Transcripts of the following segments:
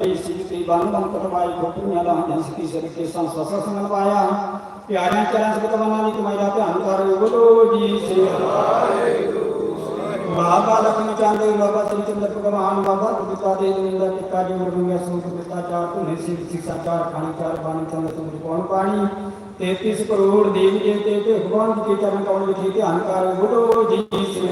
ਸੀ ਤੇ ਬੰਨ ਬੰਨ ਕਟਵਾਈ ਗੋਪੀਆਂ ਦਾ ਹੰਸ ਕੀ ਸਿਰ ਕੇ ਸੰਸਸ ਸੰਗਵਾਇਆ ਪਿਆਰਿਆਂ ਚਰਨ ਸਿਰ ਕਵਨਾ ਦੀ ਕਮਾਈ ਦਾ ਧਿਆਨ ਕਰ ਬੋਲੋ ਜੀ, ਸ੍ਰੀ ਬਾਬਾ ਲਖਨ ਚੰਦ ਬਾਬਾ ਸ੍ਰੀ ਚੰਦਰ ਭਗਵਾਨ, ਬਾਬਾ ਕੁਦਤਾ ਦੇ ਨਿੰਦਾ ਟਿੱਕਾ ਜੋ ਰੰਗਿਆ ਸੂਤ ਦਿੱਤਾ ਚਾਰ ਧੁਨੇ ਸਿਰ ਸਿਕਸਾ ਚਾਰ ਖਾਣੀ, ਚਾਰ ਬਾਣੀ, ਚੰਦ ਤੁਮ ਕੌਣ ਪਾਣੀ? 33 ਕਰੋੜ ਦੇਵ ਜੇ ਤੇ ਤੇ ਭਗਵਾਨ ਜੀ ਦੇ ਚਰਨ ਕੌਣ ਵਿਖੇ ਧਿਆਨ ਕਰ ਬੋਲੋ ਜੀ ਸ੍ਰੀ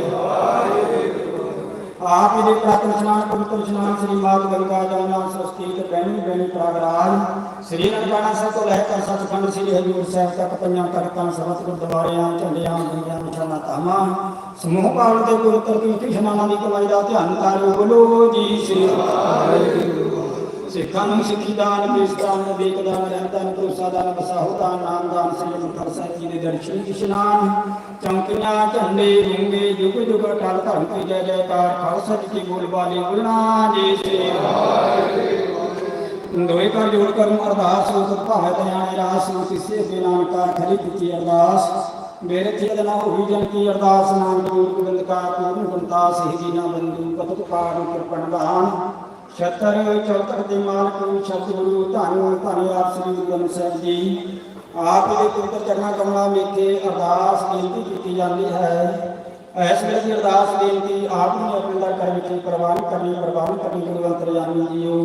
ਆਪ ਜੀ ਪ੍ਰਾਤਨ ਇਸ਼ਨਾਨ ਪਵਿੱਤਰ ਇਸ਼ਨਾਨ ਸ੍ਰੀ ਮਾਤ ਗੰਗਾ ਜਮਨਾ ਸਰਸਤੀ ਤੇ ਬੈਣੀ ਬੈਣੀ ਪ੍ਰਾਗਰਾਜ। ਸ੍ਰੀ ਨਨਕਾਣਾ ਸਾਹਿਬ ਤੋਂ ਲੈ ਕੇ ਸੱਚਖੰਡ ਸ੍ਰੀ ਹਜੂਰ ਸਾਹਿਬ ਤੱਕ ਪੰਜਾਂ ਤਖਤਾਂ ਸਬਤ ਗੁਰਦੁਆਰਿਆਂ, ਝੰਡਿਆਂ ਦੁਨੀਆਂ ਨਿਸ਼ਾਨਾ ਧਾਮਾਂ, ਸਮੂਹ ਭਾਰਤ ਦੇ ਪਵਿੱਤਰ ਤੀਰਥ ਇਸ਼ਨਾਨਾਂ ਦੀ ਕਮਾਈ ਦਾ ਧਿਆਨ ਕਰੋ ਬੋਲੋ ਜੀ, ਸ੍ਰੀ ਵਾਹਿਗੁਰੂ ਸਿੱਖਾਂ ਨੂੰ ਸਿੱਖੀ ਦਾਨ ਦੇਸਦਾਨ ਵਿਵੇਕ ਦਾਨ ਭਰੋਸਾ ਦਾਨ ਵਸਾਹੁ ਦਾਨ ਨਾਮ ਦਾਨ ਸੰਯਮ ਮੁਖਰ ਸਾਹਿਬ ਜੀ ਦੇ ਦਰਸ਼ਨ ਇਸ਼ਨਾਨ। ਚੌਂਕੀਆਂ, ਝੰਡੇ ਰਿੰਗੇ ਜੁਗ ਜੁਗ ਟਲ ਧਰਮ ਕੀ ਜੈ ਜੈਕਾਰ ਖਾਲਸਾ ਜੀ ਕੀ ਬੋਲ ਬਾਣੀ ਬੋਲਣਾ ਜੀ ਸ੍ਰੀ ਦੋਏ ਕਰ ਜੋੜ ਕਰਮ ਅਰਦਾਸ ਹੋ ਸਤ ਭਾਵੇਂ ਧਿਆਨ ਰਾਸ ਨੂੰ ਕਿਸੇ ਦੇ ਨਾਮ ਕਾ ਖਰੀ ਕੀਤੀ ਅਰਦਾਸ। ਮੇਰੇ ਚਿਤ ਨਾ ਹੋਈ ਜਨ ਕੀ ਅਰਦਾਸ, ਨਾਮ ਜੋੜ ਗੋਬਿੰਦ ਕਾ, ਪੂਰਨ ਗੁਣਤਾ ਸਹਿ ਜੀ ਨਾ ਬੰਦੂ, ਕਤਕ ਪਾੜ ਕਿਰਪਨ ਦਾਨ ਛਤਰ ਚੌਤਰ ਦੇ ਮਾਲਕ ਸ਼ਬਦ ਗੁਰੂ ਧੰਨ ਧੰਨ ਆਪ ਸ੍ਰੀ ਗੁਰੂ ਗ੍ਰੰਥ ਸਾਹਿਬ ਜੀ ਆਪ ਦੇ ਪਵਿੱਤਰ ਚਰਨਾਂ ਕਮਲਾਂ ਵਿਖੇ ਅਰਦਾਸ ਬੇਨਤੀ ਕੀਤੀ ਜਾਂਦੀ ਹੈ ਇਸ ਵੇਲੇ ਦੀ ਅਰਦਾਸ ਬੇਨਤੀ ਆਪ ਨੂੰ ਆਪਣੇ ਦਰ ਕਰ ਵਿਖੇ ਪ੍ਰਵਾਨ ਕਰਨੀ ਪ੍ਰਵਾਨ ਕਰਨੀ ਗੁਰੂ ਅੰਤਰਜਾਮੀ ਜੀਓ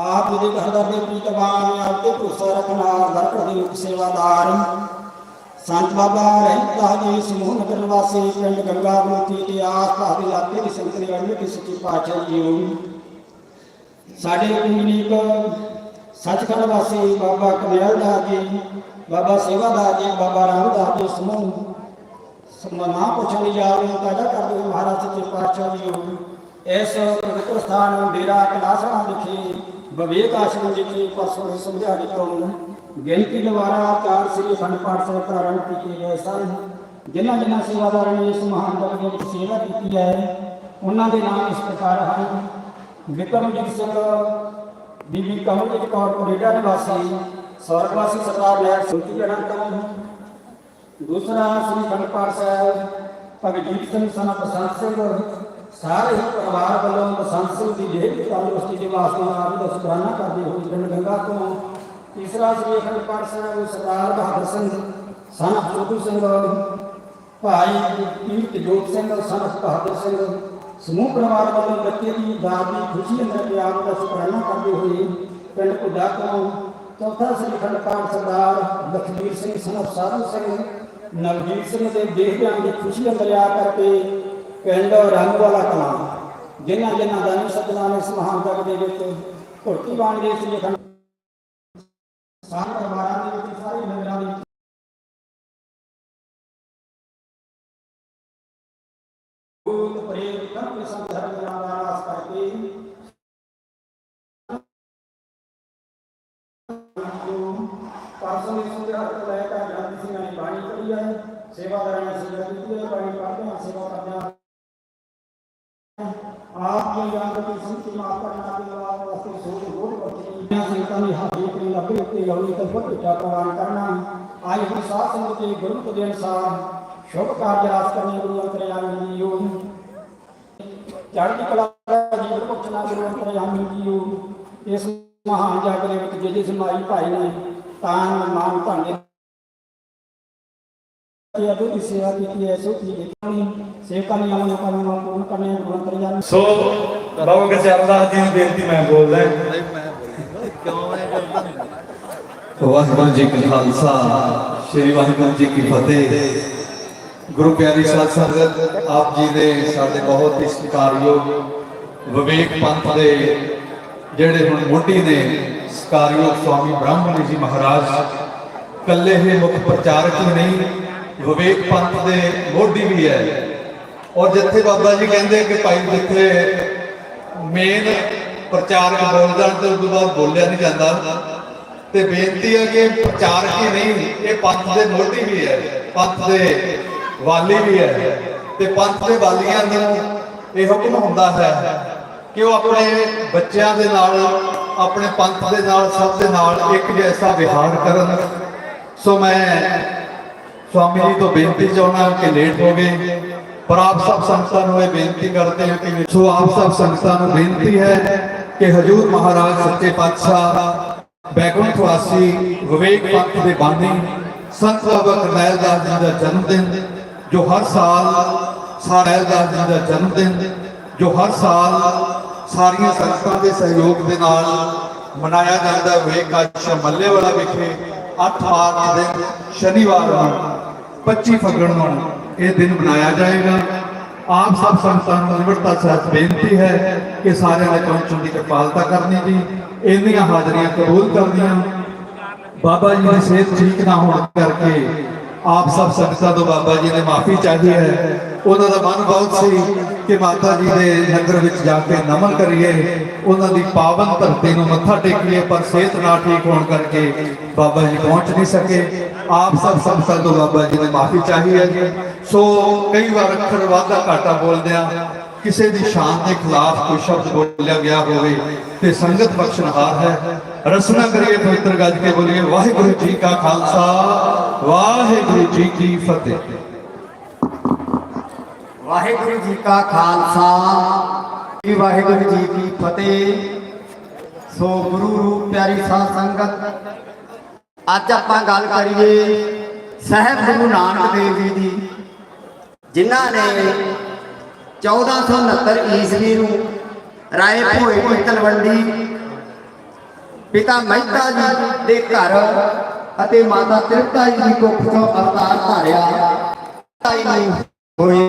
ਆਪ ਜੀ ਦੇ ਘਰ ਦਾ ਦੇ ਪ੍ਰੀਤਵਾਨ ਆਪ ਤੇ ਭਰੋਸਾ ਰੱਖਣਾ ਦਰ ਘਰ ਦੇ ਮੁਖ ਸੇਵਾਦਾਰ ਸੰਤ ਬਾਬਾ ਰਹਿਤਾ ਜੀ ਸਮੂਹ ਨਗਰ ਨਿਵਾਸੀ ਪਿੰਡ ਗੰਗਾ ਮੋਤੀ ਤੇ ਆਸ ਪਾਸ ਦੇ ਇਲਾਕੇ ਦੀ ਸੰਗਤ ਵਾਲੀ ਕਿ ਸੱਚੀ ਪਾਤਸ਼ਾਹ ਜੀਓ ਸਾਡੇ ਕੁੰਗਨੀਕ ਸੱਚਖੰਡ ਵਾਸੀ ਬਾਬਾ ਕਨਿਆਲ ਦਾਸ ਜੀ ਬਾਬਾ ਸੇਵਾਦਾਰ ਜੀ ਬਾਬਾ ਰਾਮਦਾਸ ਜੀ ਸਮੂਹ ਸਮਨਾ ਪੁੱਛਣ ਲਈ ਜਾ ਰਹੇ ਹਾਂ ਕਾਹਦਾ ਕਰਦੇ ਹੋ ਮਹਾਰਾਜ ਸੱਚੇ ਪਾਤਸ਼ਾਹ ਜੀ ਇਸ ਪਵਿੱਤਰ ਸਥਾਨ ਡੇਰਾ ਕਲਾਸਣਾ ਵਿਖੇ ਵਿਵੇਕ ਆਸ਼ਰਮ ਵਿਖੇ ਪਰਸੋਂ ਹੀ ਸਮਝਾ ਦਿੱਤਾ ਗਿਣਤੀ ਦੁਆਰਾ ਚਾਰ ਸ੍ਰੀ ਅਖੰਡ ਪਾਠ ਸਾਹਿਬ ਪ੍ਰਾਰੰਭ ਕੀਤੇ ਗਏ ਸਨ। ਜਿਨ੍ਹਾਂ ਜਿਨ੍ਹਾਂ ਸੇਵਾਦਾਰਾਂ ਨੇ ਇਸ ਮਹਾਨ ਜਗ ਦੇ ਵਿੱਚ ਸੇਵਾ ਕੀਤੀ ਹੈ, ਉਹਨਾਂ ਦੇ ਨਾਮ ਇਸ ਪ੍ਰਕਾਰ ਹਨ। ਵਿਕਰਮਜੀਤ ਸਿੰਘ, ਬੀਬੀ ਕਮਲਜੀਤ ਕੌਰ, ਕੈਨੇਡਾ ਨਿਵਾਸੀ, ਸਵਰਗਵਾਸੀ ਸਰਦਾਰ ਲੈ ਸੁਲਤੀ ਅਨੰਤਮ ਦੂਸਰਾ ਸ੍ਰੀ ਅਖੰਡ ਪਾਠ ਸਾਹਿਬ, ਭਗਜੀਤ ਸਿੰਘ ਸਨਾ ਬਸੰਤ ਸਿੰਘ। ਸਾਰੇ ਹੀ ਪਰਿਵਾਰ ਵੱਲੋਂ ਬਸੰਤ ਸਿੰਘ ਦੀ ਜੇਬ ਦੀ ਤੰਦਰੁਸਤੀ ਦੇ ਵਾਸਤੇ ਆਪ ਦਾ ਸ਼ੁਕਰਾਨਾ ਕਰਦੇ ਹੋਏ ਪਿੰਡ ਗੰਗਾ ਤੋਂ ਤੀਸਰਾ ਸ੍ਰੀ ਅਖੰਡ ਪਾਠ ਸਾਹਿਬ ਸਰਦਾਰ ਬਹਾਦਰ ਸਿੰਘ ਸਨ ਜੋਤੂ ਸਿੰਘ ਭਾਈ ਕੀਰਤ ਜੋਤ ਸਿੰਘ ਸਨ ਬਹਾਦਰ ਸਿੰਘ ਸਮੂਹ ਪਰਿਵਾਰ ਵੱਲੋਂ ਬੱਚੇ ਦੀ ਦਾਤ ਦੀ ਖੁਸ਼ੀ ਅੰਦਰ ਕੇ ਆਪ ਦਾ ਸ਼ੁਕਰਾਨਾ ਕਰਦੇ ਹੋਏ ਪਿੰਡ ਪੁੱਡਾ ਤੋਂ ਚੌਥਾ ਸ੍ਰੀ ਅਖੰਡ ਪਾਠ ਸਰਦਾਰ ਲਖਵੀਰ ਸਿੰਘ ਸਨ ਸਾਧੂ ਸਿੰਘ ਨਵਜੀਤ ਸਿੰਘ ਦੇ ਦੇਹ ਧਿਆਨ ਦੀ ਖੁਸ਼ੀ ਅੰਦਰ ਆ ਕਰਕੇ ਪਿੰਡ ਰੰਗ ਵਾਲਾ ਕਲਾਂ ਜਿਨ੍ਹਾਂ ਜਿਨ੍ਹਾਂ ਦਾਨੀ ਸੱਜਣਾ ਨੇ ਇਸ ਮਹਾਨ ਜਗ ਦੇ ਵਿੱਚ ਧਰਤੀ ਬਾਣ ਦੇ ਸ੍ਰੀ ਅਖੰਡ ਸਾਰੇ ਪਰਿਵਾਰਾਂ ਦੇ ਵਿੱਚ ਸਾਰੇ ਨਗਰਾਂ ਦੇ ਵਿੱਚ ਭੂਤ ਪ੍ਰੇਤ ਕੰਪ ਸੰਧਰ ਦਾ ਨਾਸ ਕਰਕੇ ਪਰਸੋਂ ਇਸ ਦੇ ਹੱਥ ਲੈ ਕੇ ਗ੍ਰੰਥ ਸਿੰਘਾਂ ਨੇ ਬਾਣੀ ਪੜ੍ਹੀ ਹੈ ਸੇਵਾਦਾਰਾਂ ਨੇ ਸੇਵਾ ਕੀਤੀ ਹੈ ਬਾਣੀ ਪੜ੍ਹਦੇ ਹਾਂ ਸੇਵਾ ਕਰਦੇ ਹਾਂ ਆਪ ਦੀ ਯਾਦ ਦੀ ਸੰਤੀ ਮਾਫ ਕਰਨਾ ਦੇ ਵਾਸਤੇ ਸੋਚ ਹੋਰ ਬਖਸ਼ੀ ਮੈਂ ਸੰਤਾਂ ਦੀ ਹਾਜ਼ਰੀ ਤੇ ਲੱਭੇ ਉੱਤੇ ਗੌਰੀ ਤੇ ਫੁੱਟ ਚਾ ਪ੍ਰਵਾਨ ਕਰਨਾ। ਆਈ ਹੋਈ ਸਾਧ ਸੰਗਤ ਦੇ ਗੁਰਮਤਿ ਦੇ ਅਨੁਸਾਰ ਸ਼ੁਭ ਕਾਰਜ ਰਾਸ ਕਰਨੇ ਗੁਰੂ ਅੰਤਰਯਾਮੀ ਜੀ ਯੋਗ ਚੜ੍ਹਦੀ ਕਲਾ ਦਾ ਜੀਵਨ ਪੁੱਛਣਾ ਗੁਰੂ ਅੰਤਰਯਾਮੀ ਜੀ ਯੋਗ ਇਸ ਮਹਾਨ ਜਗ ਦੇ ਵਿੱਚ ਜਿਹਦੇ ਸਮਾਈ ਭਾਈ ਨੇ ਤਾਨ ਮਾਨ ਧੰਨੇ ਇਹ ਅਦੁੱਤੀ ਸੇਵਾ ਕੀਤੀ ਹੈ ਸੋ ਕੀ ਦੇਖਣੀ ਸੇਵਕਾਂ ਨੇ ਆਉਣ ਕਰਨ ਨੂੰ ਪੂਰਨ ਕਰਨੇ ਗੁਰੂ ਅੰਤਰਯਾਮੀ ਸੋ ਬਾਬਾ ਗਜਰਦਾਸ ਜੀ ਦੀ ਬੇਨਤੀ ਮੈਂ ਬੋਲਦਾ। ਵਾਹਿਗੁਰੂ ਜੀ ਕਾ ਖਾਲਸਾ, ਸ੍ਰੀ ਵਾਹਿਗੁਰੂ ਜੀ ਕੀ ਫਤਿਹ। ਗੁਰੂ ਪਿਆਰੀ ਸਾਧ ਸੰਗਤ, ਆਪ ਜੀ ਦੇ ਸਾਡੇ ਬਹੁਤ ਹੀ ਸਤਿਕਾਰਯੋਗ ਵਿਵੇਕ ਪੰਥ ਦੇ ਜਿਹੜੇ ਹੁਣ ਮੋਢੀ ਨੇ, ਸਤਿਕਾਰਯੋਗ ਸਵਾਮੀ ਬ੍ਰਹਮਣੀ ਜੀ ਮਹਾਰਾਜ ਕੱਲੇ ਹੀ ਮੁੱਖ ਪ੍ਰਚਾਰਕ ਹੀ ਨਹੀਂ, ਵਿਵੇਕ ਪੰਥ ਦੇ ਮੋਢੀ ਵੀ ਹੈ। ਔਰ ਜਿੱਥੇ ਬਾਬਾ ਜੀ ਕਹਿੰਦੇ ਕਿ ਭਾਈ ਜਿੱਥੇ ਮੇਨ ਪ੍ਰਚਾਰਕ ਬੋਲ ਤੇ ਉਸ ਤੋਂ ਬਾਅਦ ਬੋਲਿਆ ਨਹੀਂ ਜਾਂਦਾ। ਤੇ ਬੇਨਤੀ ਹੈ ਕਿ ਪ੍ਰਚਾਰਕ ਹੀ ਨਹੀਂ, ਇਹ ਪੰਥ ਦੇ ਮੋਢੀ ਵੀ ਹੈ, ਪੰਥ ਦੇ ਵਾਲੀ ਵੀ ਹੈ। ਤੇ ਪੰਥ ਦੇ ਵਾਲੀਆਂ ਨੂੰ ਇਹ ਹੁਕਮ ਹੁੰਦਾ ਹੈ ਕਿ ਉਹ ਆਪਣੇ ਬੱਚਿਆਂ ਦੇ ਨਾਲ, ਆਪਣੇ ਪੰਥ ਦੇ ਨਾਲ, ਸਭ ਦੇ ਨਾਲ ਇੱਕ ਜੈਸਾ ਵਿਹਾਰ ਕਰਨ। ਸੋ ਮੈਂ ਸਵਾਮੀ ਜੀ ਤੋਂ ਬੇਨਤੀ ਚਾਹੁੰਦਾ ਕਿ ਲੇਟ ਹੋ ਗਏ, ਪਰ ਆਪ ਸਭ ਸੰਗਤਾਂ ਨੂੰ ਇਹ ਬੇਨਤੀ ਕਰਦੇ ਹਾਂ ਕਿ ਸੋ ਆਪ ਸਭ ਸੰਗਤਾਂ ਨੂੰ ਬੇਨਤੀ ਹੈ ਕਿ ਹਜੂਰ ਮਹਾਰਾਜ ਸੱਚੇ ਪਾਤਸ਼ਾਹ ਬੈਕੁੰਠ ਵਾਸੀ ਵਿਵੇਕ ਪੰਥ ਦੇ ਬਾਨੀ, ਸੰਤ ਬਾਬਾ ਕਰਨੈਲ ਦਾਸ ਜੀ ਦਾ ਜਨਮ ਦਿਨ ਜੋ ਹਰ ਸਾਲ ਸਾਰੈਲ ਦਾਸ ਜੀ ਦਾ ਜਨਮ ਦਿਨ ਜੋ ਹਰ ਸਾਲ ਸਾਰੀਆਂ ਸੰਗਤਾਂ ਦੇ ਸਹਿਯੋਗ ਦੇ ਨਾਲ ਮਨਾਇਆ ਜਾਂਦਾ ਵਿਵੇਕ ਆਸ਼ਰਮ ਮੱਲੇਵਾਲਾ ਵਿਖੇ 8 ਮਾਰਚ ਦੇ ਸ਼ਨੀਵਾਰ ਨੂੰ 25 ਫੱਗਣ ਨੂੰ ਇਹ ਦਿਨ ਮਨਾਇਆ ਜਾਏਗਾ। ਆਪ ਸਭ ਸੰਗਤਾਂ ਨੂੰ ਨਿਮਰਤਾ ਸਹਿਤ ਬੇਨਤੀ ਹੈ ਕਿ ਸਾਰਿਆਂ ਨੇ ਪਹੁੰਚਣ ਦੀ ਕਿਰਪਾਲਤਾ ਕਰਨੀ ਜੀ। ਇੰਨੀਆਂ ਹਾਜ਼ਰੀਆਂ ਕਬੂਲ ਕਰਨੀਆਂ। ਬਾਬਾ ਜੀ ਦੀ ਸਿਹਤ ਠੀਕ ਨਾ ਹੋਣ ਕਰਕੇ ਆਪ ਸਭ ਸੰਗਤਾਂ ਤੋਂ ਬਾਬਾ ਜੀ ਨੇ ਮਾਫੀ ਚਾਹੀ ਹੈ। ਉਹਨਾਂ ਦਾ ਮਨ ਬਹੁਤ ਸੀ ਕਿ ਮਾਤਾ ਜੀ ਦੇ ਲੰਗਰ ਵਿੱਚ ਜਾ ਕੇ ਨਮਨ ਕਰੀਏ। ਉਹਨਾਂ ਦੀ ਪਾਵਨ ਧਰਤੀ ਨੂੰ ਮੱਥਾ ਟੇਕੀਏ, ਪਰ ਸਿਹਤ ਨਾ ਠੀਕ ਹੋਣ ਕਰਕੇ ਬਾਬਾ ਜੀ ਪਹੁੰਚ ਨਹੀਂ ਸਕੇ। ਆਪ ਸਭ ਸਭ ਤੋਂ ਬਾਬਾ ਜੀ ਨੇ ਮਾਫੀ ਚਾਹੀ ਹੈ। ਜੀ ਸੋ ਕਈ ਵਾਰ ਅੱਖਰ ਵਾਧਾ ਘਾਟਾ ਬੋਲਦੇ ਆ ਕਿਸੇ ਦੀ ਸ਼ਾਨ ਦੇ ਖਿਲਾਫ ਕੋਈ ਸ਼ਬਦ ਬੋਲਿਆ ਗਿਆ ਹੋਵੇ ਤੇ ਸੰਗਤ ਬਖਸ਼ਣਹਾਰ ਹੈ। ਰਸਨਾ ਕਰੀਏ ਪਵਿੱਤਰ ਗੱਜ ਕੇ ਬੋਲੀਏ, ਵਾਹਿਗੁਰੂ ਜੀ ਕਾ ਖਾਲਸਾ, ਵਾਹਿਗੁਰੂ ਜੀ ਕੀ ਫਤਿਹ। ਵਾਹਿਗੁਰੂ ਜੀ ਕਾ ਖਾਲਸਾ, ਜੀ ਵਾਹਿਗੁਰੂ ਜੀ ਕੀ ਫਤਿਹ। ਸੋ ਗੁਰੂ ਰੂਪ ਪਿਆਰੀ ਸਾਧ ਸੰਗਤ ਅੱਜ ਆਪਾਂ ਗੱਲ ਕਰੀਏ ਸਹਿਬ ਗੁਰੂ ਨਾਨਕ ਦੇਵ ਜੀ ਦੀ, ਜਿਨ੍ਹਾਂ ਨੇ 1469 ਈਸਵੀ ਨੂੰ ਰਾਏ ਭੋਏ ਦੀ ਤਲਵੰਡੀ, ਪਿਤਾ ਮਹਿਤਾ ਜੀ ਦੇ ਘਰ ਅਤੇ ਮਾਤਾ ਤ੍ਰਿਪਤਾ ਜੀ ਦੀ ਕੁੱਖ ਤੋਂ ਅਵਤਾਰ ਧਾਰਿਆ ਤਾਈ ਨੂੰ ਹੋਏ।